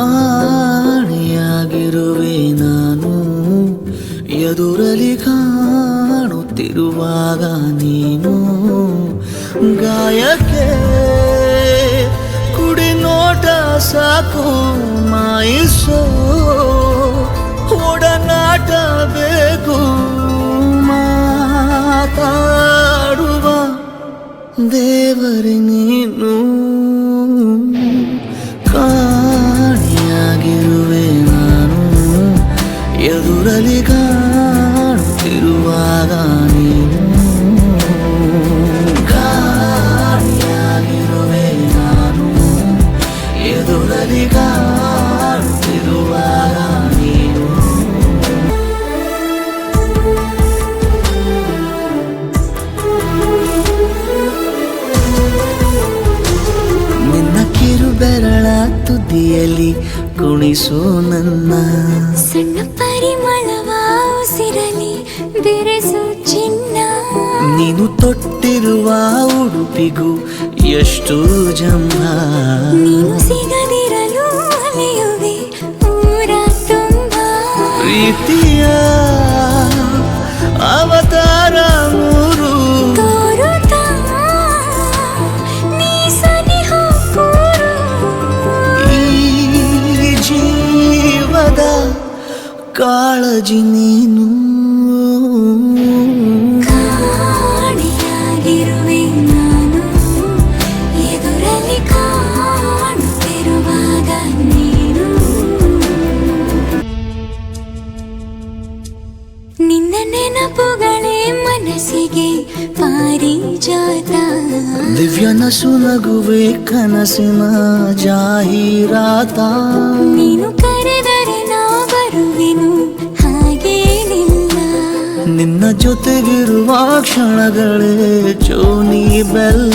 ಕಾಣಿಯಾಗಿರುವೆ ನಾನು. ಎದುರಲಿ ಕಾಣುತ್ತಿರುವಾಗ ನೀನು. ಗಾಯಕ್ಕೆ ಕುಡಿ ನೋಟ ಸಾಕು ಮಾಯಿಸೋ ಎದುರಲಿ ಕಾಣುತ್ತಿರುವಾಗ ನೀನು. ಕಾಣಿಯಾಗಿರುವೆ ನಾನು ಎದುರಲಿ ಕಾಣುತ್ತಿರುವಾಗ ನೀನು. ನಿನ್ನ ಕಿರು ಬೆರಳ ತುದಿಯಲ್ಲಿ ಕುಣಿಸು ನನ್ನ. ಸಣ್ಣ ಪರಿಮಳವ ಉಸಿರಲಿ ಬೆರೆಸು ಚಿನ್ನ. ನೀನು ತೊಟ್ಟಿರುವ ಉಡುಪಿಗೂ ಎಷ್ಟು ಜಂಭ ನೀನು ಸಿಗದಿರಲು ಅಲೆಯುವೆ ಊರ ತುಂಬ. ಪ್ರೀತಿಯ ಕಾಳಜಿ ನೀನು. ನಿನ್ನ ನೆನಪುಗಳೇ ಮನಸ್ಸಿಗೆ ಪಾರಿಜಾತ ದಿವ್ಯನ ಸುನಗುವೆ ಕನಸಿನ ಜಾಹೀರಾತ. ನಿನ್ನ ಜೊತೆಗಿರುವ ಕ್ಷಣಗಳೇ ಚೋನಿ ಬೆಲ್ಲ.